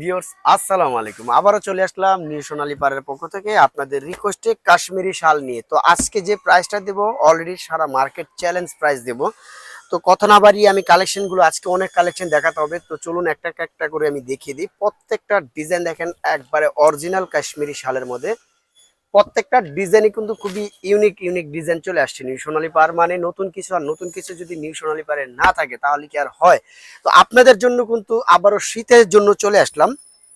Viewers, আসসালামু আলাইকুম। আবারও চলে আসলাম নিউ সোনালী পাড়ের পক্ষ থেকে আপনাদের রিকোয়েস্টে কাশ্মীরি শাল নিয়ে। তো আজকে যে প্রাইসটা দেব অলরেডি সারা মার্কেট চ্যালেঞ্জ প্রাইস দেব। তো কথা না বাড়িয়ে আমি কালেকশনগুলো আজকে অনেক কালেকশন দেখাতে হবে। তো চলুন একটা একটা করে আমি দেখিয়ে দিই। প্রত্যেকটা ডিজাইন দেখেন একবারে অরিজিনাল কাশ্মীরি শালের মধ্যে। প্রত্যেকটা ডিজাইনই কিন্তু খুবই ইউনিক ইউনিক ডিজাইন চলে আসছে। নিউ সোনালী পার মানে নতুন কিছু আর নতুন কিছু যদি নিউ সোনালী পারে না থাকে, তাহলে কি আর হয়? তো আপনাদের জন্য কিন্তু আবারও শীতের জন্য চলে আসলাম।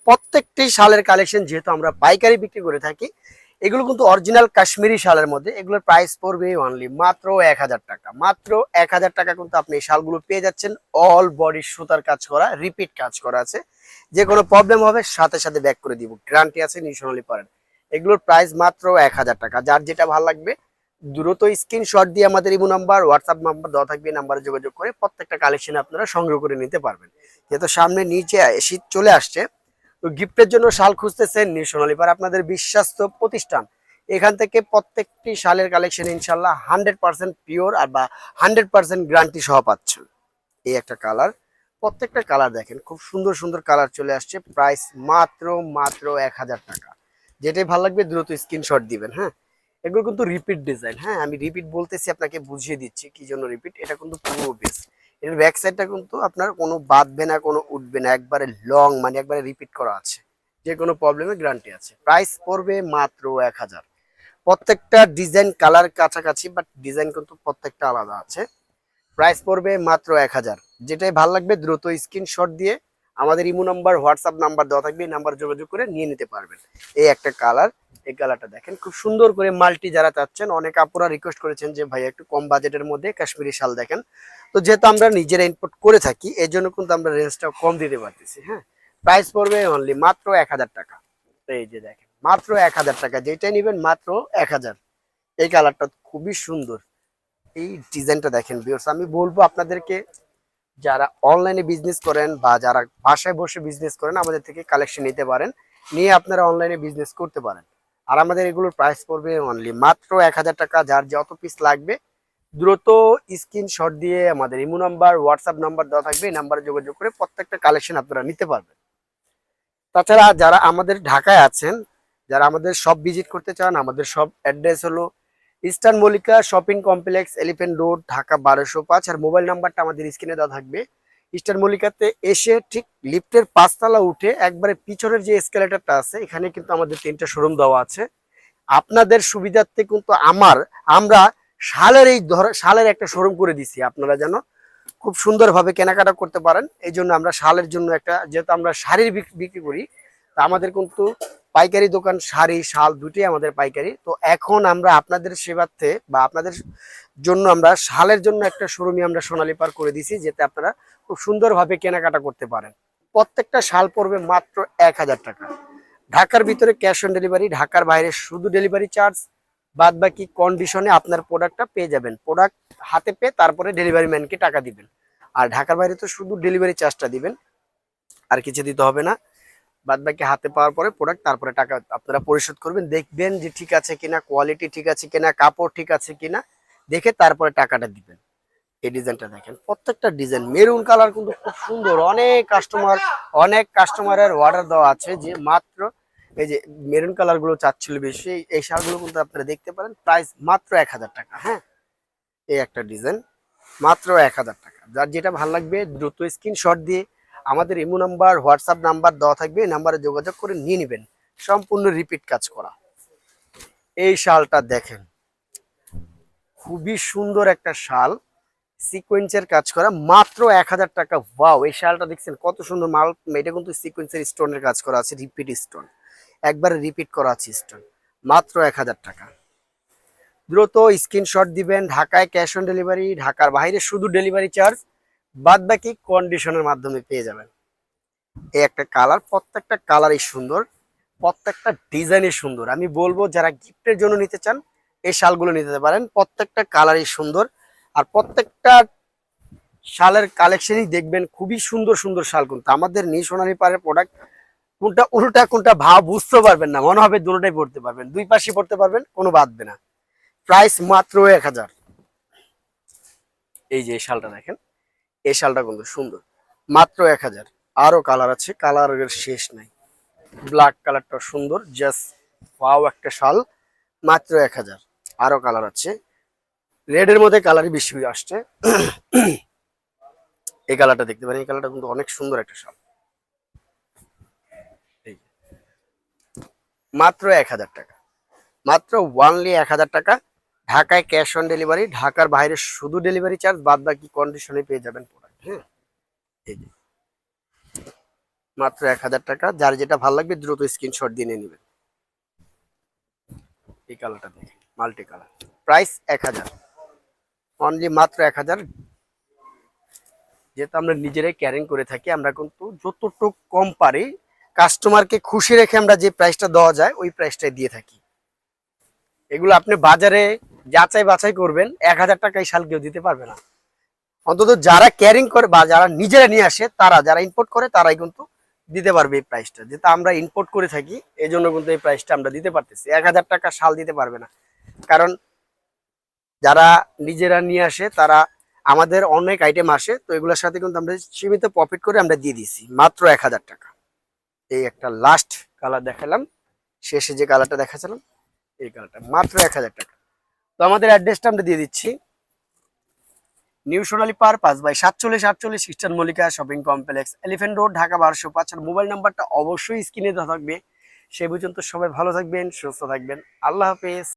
প্রত্যেকটি শালের কালেকশন যেহেতু আমরা পাইকারি বিক্রি করে থাকি, এগুলো কিন্তু অরিজিনাল কাশ্মীরি শালের মধ্যে, এগুলোর প্রাইস পড়বে অনলি মাত্র এক হাজার টাকা। মাত্র এক হাজার টাকা কিন্তু আপনি এই শালগুলো পেয়ে যাচ্ছেন। অল বডি সুতার কাজ করা রিপিট কাজ করা আছে। যে কোনো প্রবলেম হবে, সাথে সাথে ব্যাক করে দিব। গ্যারান্টি আছে নিউ সোনালী পারেন এগুলোর প্রাইস মাত্র এক হাজার টাকা। যার যেটা ভালো লাগবে, দ্রুত স্ক্রিনশট দিয়ে আমাদের ইমো নাম্বার হোয়াটসঅ্যাপ নাম্বার দেওয়া থাকবে নাম্বারে যোগাযোগ করে প্রত্যেকটা কালেকশন আপনারা সংগ্রহ করে নিতে পারবেন। যেহেতু সামনে নিচে শীত চলে আসছে, তো গিফটের জন্য শাল খুঁজতেছেন নিউ সোনালী পার আপনাদের বিশ্বাস্ত প্রতিষ্ঠান। এখান থেকে প্রত্যেকটি শালের কালেকশন ইনশাল্লাহ হান্ড্রেড পার্সেন্ট পিওর আর বা হান্ড্রেড পার্সেন্ট গ্রান্টি সহ পাচ্ছেন। এই একটা কালার প্রত্যেকটা কালার দেখেন, খুব সুন্দর সুন্দর কালার চলে আসছে প্রাইস মাত্র মাত্র এক হাজার টাকা। যেটাই ভালো লাগবে দ্রুত স্ক্রিনশট দিবেন হ্যাঁ? এগুলো কিন্তু রিপিট ডিজাইন হ্যাঁ? আমি রিপিট বলতেছি, আপনাকে বুঝিয়ে দিচ্ছি কি জন্য রিপিট এটা কিন্তু পুরো বেস এর ব্যাক সাইডটা কিন্তু আপনার কোনো বাঁধবে না, কোনো উঠবে না, একবারে লং মানে একবারে রিপিট করা আছে। যে কোনো প্রবলেমে গ্যারান্টি আছে। প্রাইস পড়বে মাত্র এক হাজার। প্রত্যেকটা ডিজাইন কালার কাছাকাছি বাট ডিজাইন কিন্তু প্রত্যেকটা আলাদা আছে। প্রাইস পড়বে মাত্র এক হাজার। যেটাই ভালো লাগবে, দ্রুত স্ক্রিনশট দিয়ে আমাদের ইমো নাম্বার, হোয়াটসঅ্যাপ নাম্বার দেওয়া থাকবে, এই নাম্বার যোগাযোগ করে নিয়ে নিতে পারবেন। এই একটা কালার, এই কালারটা দেখেন, খুব সুন্দর করে মাল্টি যারা চাচ্ছেন, অনেক আপুরা রিকোয়েস্ট করেছেন যে ভাই একটু কম বাজেটের মধ্যে কাশ্মীরি শাল দেখেন। তো যেহেতু আমরা নিজেরা ইনপুট করে থাকি, এই জন্য কিন্তু আমরা রেঞ্জটা কম দিতে পারতেছি হ্যাঁ? প্রাইস পড়বে অনলি মাত্র এক হাজার টাকা। এই যে দেখেন, মাত্র এক হাজার টাকা যেটাই নেবেন মাত্র এক হাজার। এই কালারটা খুবই সুন্দর। এই ডিজাইনটা দেখেন বিয়ার্স আমি বলব আপনাদেরকে যারা অনলাইনে বিজনেস করেন বা যারা বাসায় বসে বিজনেস করেন, আমাদের থেকে কালেকশন নিতে পারেন। নিয়ে আপনারা অনলাইনে বিজনেস করতে পারেন। আর আমাদের এগুলোর প্রাইস পড়বে অনলি মাত্র এক হাজার টাকা, যার যত পিস লাগবে, দ্রুত স্ক্রিনশট দিয়ে আমাদের ইমো নাম্বার হোয়াটসঅ্যাপ নাম্বার দেওয়া থাকবে, এই নাম্বারে যোগাযোগ করে প্রত্যেকটা কালেকশন আপনারা নিতে পারবেন। তাছাড়া যারা আমাদের ঢাকায় আছেন, যারা আমাদের সব ভিজিট করতে চান, আমাদের সব অ্যাড্রেস হলো Eastern Mallika Shopping Complex Elephant Road, Dhaka বারোশো পাঁচ। আর মোবাইল নাম্বারটা আমাদের স্ক্রিনে দেওয়া থাকবে। ইস্টার্ন মল্লিকাতে এসে ঠিক লিফটের পাঁচতলা উঠে একবারে পিছনের যে এসকেলেটারটা আছে, এখানে কিন্তু আমাদের তিনটা শোরুম দেওয়া আছে। আপনাদের সুবিধার্থে কিন্তু আমার, আমরা শালের এই ধর, শালের একটা শোরুম করে দিছি, আপনারা যেন খুব সুন্দরভাবে কেনাকাটা করতে পারেন। এই জন্য আমরা শালের জন্য একটা, যেহেতু আমরা শাড়ির বিক- বিক্রি করি তা আমাদের কিন্তু পাইকারি দোকান, শাড়ি, শাল দুটোই আমাদের পাইকারি। তো এখন আমরা আপনাদের সেবার্থে বা আপনাদের জন্য আমরা শালের জন্য একটা শোরুমই আমরা সোনালি পার করে দিছি যাতে আপনারা খুব সুন্দরভাবে কেনাকাটা করতে পারেন। প্রত্যেকটা শাল পড়বে মাত্র এক হাজার টাকা। ঢাকার ভিতরে ক্যাশ অন ডেলিভারি, ঢাকার বাইরে শুধু ডেলিভারি চার্জ বাদ বাকি কন্ডিশনে আপনার প্রোডাক্টটা পেয়ে যাবেন। প্রোডাক্ট হাতে পেয়ে তারপরে ডেলিভারি ম্যানকে টাকা দিবেন। আর ঢাকার বাইরে তো শুধু ডেলিভারি চার্জটা দিবেন, আর কিছু দিতে হবে না। বাদ বাকি হাতে পাওয়ার পরে প্রোডাক্ট তারপরে টাকা আপনারা পরিশোধ করবেন। দেখবেন যে ঠিক আছে কিনা কোয়ালিটি ঠিক আছে কিনা, কাপড় ঠিক আছে কিনা, দেখে তারপরে টাকাটা দিবেন। এই ডিজাইনটা দেখেন, প্রত্যেকটা ডিজাইন মেরুন কালার কিন্তু খুব সুন্দর। অনেক কাস্টমার অনেক কাস্টমারের অর্ডার দেওয়া আছে যে মাত্র এই যে মেরুন কালারগুলো চাচ্ছিল বেশি, এই- শালগুলো কিন্তু আপনারা দেখতে পারেন প্রাইস মাত্র এক হাজার টাকা হ্যাঁ? এই একটা ডিজাইন মাত্র এক হাজার টাকা। যার যেটা ভালো লাগবে, দ্রুত স্ক্রিনশট দিয়ে আমাদের ইমো নাম্বার, হোয়াটসঅ্যাপ নাম্বার দেওয়া থাকবে, এই নাম্বারে যোগাযোগ করে নিয়ে নেবেন। সম্পূর্ণ রিপিট কাজ করা। এই শালটা দেখেন। খুবই সুন্দর একটা শাল। সিকোয়েন্সের কাজ করা। মাত্র এক হাজার টাকা। ওয়াও, এই শালটা দেখছেন কত সুন্দর মাল। এটা কিন্তু সিকোয়েন্সের স্টোনের কাজ করা আছে, রিপিট স্টোন। একবারে রিপিট করা আছে স্টোন। মাত্র এক হাজার টাকা। দ্রুত স্ক্রিনশট দিবেন। ঢাকায় ক্যাশ অন ডেলিভারি, ঢাকার বাইরে শুধু ডেলিভারি চার্জ। বাদ বাকি কন্ডিশনের মাধ্যমে পেয়ে যাবেন। এই একটা কালার প্রত্যেকটা কালারই সুন্দর, প্রত্যেকটা ডিজাইনই সুন্দর। আমি বলব, যারা গিফটের জন্য নিতে চান, এই শালগুলো নিতে পারেন। প্রত্যেকটা কালারই সুন্দর। আর প্রত্যেকটা শালের কালেকশনই দেখবেন, খুবই সুন্দর সুন্দর শাল কিন্তু। আমাদের নি সোনালী পাড়ের প্রোডাক্ট কোনটা উল্টা, কোনটা ভাব বুঝতে পারবেন না। মনে হবে দুটোটাই পড়তে পারবেন। দুই পাশে পড়তে পারবেন, কোনো বাদবে না। প্রাইস মাত্র এক হাজার। এই যে শালটা দেখেন। এই শালটা কিন্তু সুন্দর। মাত্র এক হাজার। আরও কালার আছে কালারের শেষ নাই। ব্ল্যাক কালারটা সুন্দর জাস্ট পাও একটা শাল। মাত্র এক হাজার। আরও কালার আছে। রেডের মধ্যে কালারই বেশি আসছে। এই কালারটা দেখতে পারেন, এই কালারটা কিন্তু অনেক সুন্দর একটা শাল। মাত্র এক হাজার টাকা। মাত্র ওয়ানলি এক হাজার টাকা। ঢাকায় ক্যাশ অন ডেলিভারি, ঢাকার বাইরে শুধু ডেলিভারি চার্জ বাদ বাকি কন্ডিশনে পেয়ে যাবেন প্রোডাক্ট হ্যাঁ মাত্র এক হাজার টাকা, যার যেটা ভালো লাগবে দ্রুত স্ক্রিনশট দিয়ে নেবেন। এই কালারটা দেখেন মাল্টি কালার প্রাইস এক হাজার। অনলি মাত্র এক হাজার। যেহেতু আমরা নিজেরাই ক্যারিং করে থাকি, আমরা কিন্তু যতটুকু কম পারি কাস্টমারকে খুশি রেখে আমরা যে প্রাইসটা দেওয়া যায়, ওই প্রাইসটাই দিয়ে থাকি। এগুলো আপনি বাজারে যাচাই বাছাই করবেন, এক হাজার টাকা এই শাল কেউ দিতে পারবে না। অন্তত যারা ক্যারিং করে বা যারা নিজেরা নিয়ে আসে, তারা যারা ইম্পোর্ট করে, তারাই কিন্তু দিতে পারবে এই প্রাইসটা যেহেতু আমরা ইম্পোর্ট করে থাকি এই জন্য কিন্তু এই প্রাইসটা আমরা দিতে পারতেছি। এক হাজার টাকা শাল দিতে পারবে না। কারণ যারা নিজেরা নিয়ে আসে, তারা আমাদের অনেক আইটেম আসে, তো এগুলোর সাথে কিন্তু আমরা সীমিত প্রফিট করে আমরা দিয়ে দিছি মাত্র এক হাজার টাকা। এই একটা লাস্ট কালার দেখালাম। শেষে যে কালারটা দেখাচ্ছিলাম এই কালারটা মাত্র এক হাজার টাকা। আমাদের অ্যাড্রেসটা আমরা দিয়ে দিচ্ছি। নিউ সোনালী পার পাঁচ বাই সাতচল্লিশ, আটচল্লিশ খ্রিস্টান Mallika Shopping Complex Elephant Road Dhaka বারোশো পাঁচ। আর মোবাইল নাম্বারটা অবশ্যই স্ক্রিনে থাকবে। সে পর্যন্ত সবাই ভালো থাকবেন, সুস্থ থাকবেন। আল্লাহ হাফেজ।